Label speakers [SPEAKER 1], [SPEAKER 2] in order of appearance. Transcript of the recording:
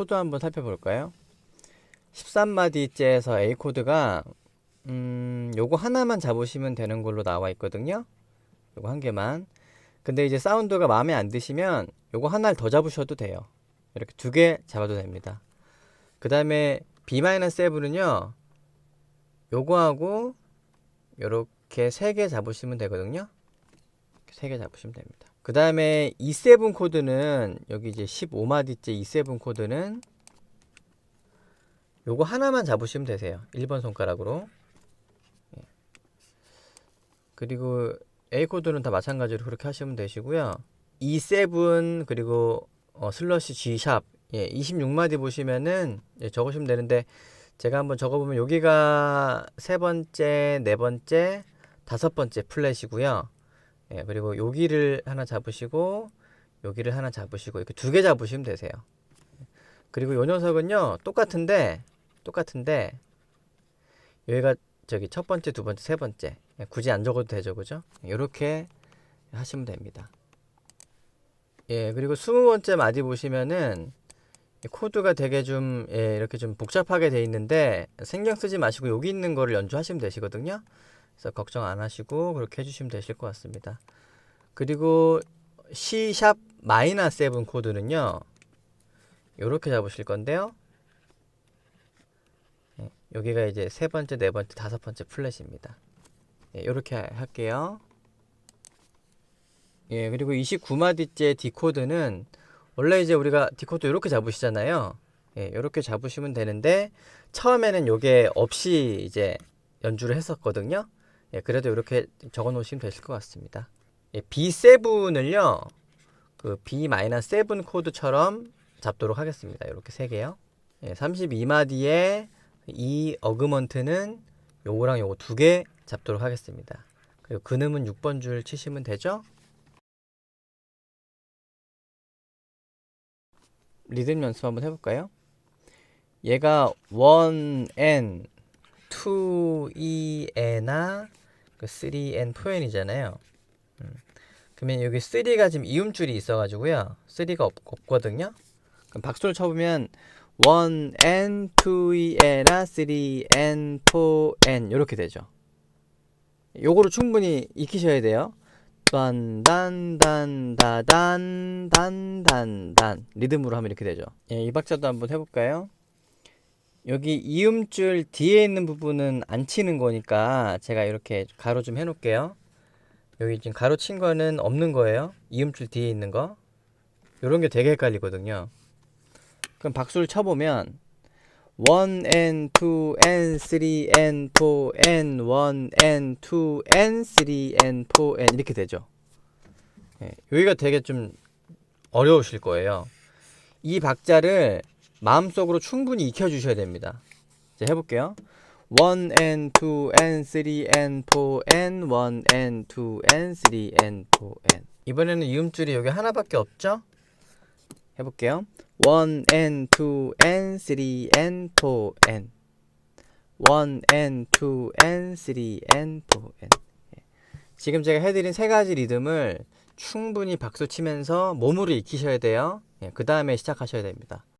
[SPEAKER 1] 코드 한번 살펴볼까요? 13마디째에서 A 코드가 음, 요거 하나만 잡으시면 되는 걸로 나와 있거든요. 요거 한 개만. 근데 이제 사운드가 마음에 안 드시면 요거 하나를 더 잡으셔도 돼요. 이렇게 두 개 잡아도 됩니다. 그 다음에 B-7은요. 요거하고 요렇게 세 개 잡으시면 되거든요. 세 개 잡으시면 됩니다. 그 다음에 E7 코드는 여기 이제 15마디째 E7 코드는 요거 하나만 잡으시면 되세요. 1번 손가락으로. 예. 그리고 A 코드는 다 마찬가지로 그렇게 하시면 되시고요. E7 그리고 어, 슬러시 G 샵 예, 26마디 보시면은 예, 적으시면 되는데 제가 한번 적어보면 여기가 세 번째, 네 번째, 다섯 번째 플랫이고요. 예, 그리고 여기를 하나 잡으시고 여기를 하나 잡으시고 이렇게 두 개 잡으시면 되세요. 그리고 요 녀석은요 똑같은데 똑같은데 여기가 저기 첫 번째, 두 번째, 세 번째 예, 굳이 안 적어도 되죠, 그죠? 이렇게 예, 하시면 됩니다. 예, 그리고 스무 번째 마디 보시면은 코드가 되게 좀 예, 이렇게 좀 복잡하게 돼 있는데 신경 쓰지 마시고 여기 있는 거를 연주하시면 되시거든요. 그래서 걱정 안 하시고 그렇게 해주시면 되실 것 같습니다. 그리고 C# 샵마이너 세븐 코드는요. 이렇게 잡으실 건데요. 예, 여기가 이제 세 번째, 네 번째, 다섯 번째 플랫입니다. 이렇게 예, 할게요. 예, 그리고 29마디째 디코드는 원래 이제 우리가 디코드 이렇게 잡으시잖아요. 예, 이렇게 잡으시면 되는데 처음에는 이게 없이 이제 연주를 했었거든요. 예, 그래도 이렇게 적어 놓으시면 되실 것 같습니다. 예, B7을요. 그 B-7 코드처럼 잡도록 하겠습니다. 이렇게 세 개요. 예, 32마디에 이 어그먼트는 요거랑 요거 두 개 잡도록 하겠습니다. 그리고 근음은 6번 줄 치시면 되죠? 리듬 연습 한번 해볼까요? 얘가 1N, 2E나 그 3n 표현이잖아요. 음. 그러면 여기 3가 지금 이음줄이 있어가지고요. 3가 없, 없거든요. 그럼 박수를 쳐보면 1n, 2 e 3n, 4n 이렇게 되죠. 요거를 충분히 익히셔야 돼요. 딴단단다단단단단 리듬으로 하면 이렇게 되죠. 예, 이 박자도 한번 해볼까요? 여기 이음줄 뒤에 있는 부분은 안 치는 거니까 제가 이렇게 가로 좀 해놓을게요. 여기 지금 가로 친 거는 없는 거예요. 이음줄 뒤에 있는 거. 이런 게 되게 헷갈리거든요. 그럼 박수를 쳐보면 1 and 2 and 3 and 4 and 1 a n 2 n 3 n 4 n 이렇게 되죠. 네, 여기가 되게 좀 어려우실 거예요. 이 박자를 마음속으로 충분히 익혀주셔야 됩니다. 이제 해볼게요. 1 and 2 and 3 and 4 and 1 and 2 and 3 and 4 and 이번에는 이음줄이 여기 하나밖에 없죠? 해볼게요. 1 and 2 and 3 and 4 and 1 and 2 and 3 and 4 and 예. 지금 제가 해드린 세 가지 리듬을 충분히 박수 치면서 몸으로 익히셔야 돼요. 예, 그 다음에 시작하셔야 됩니다.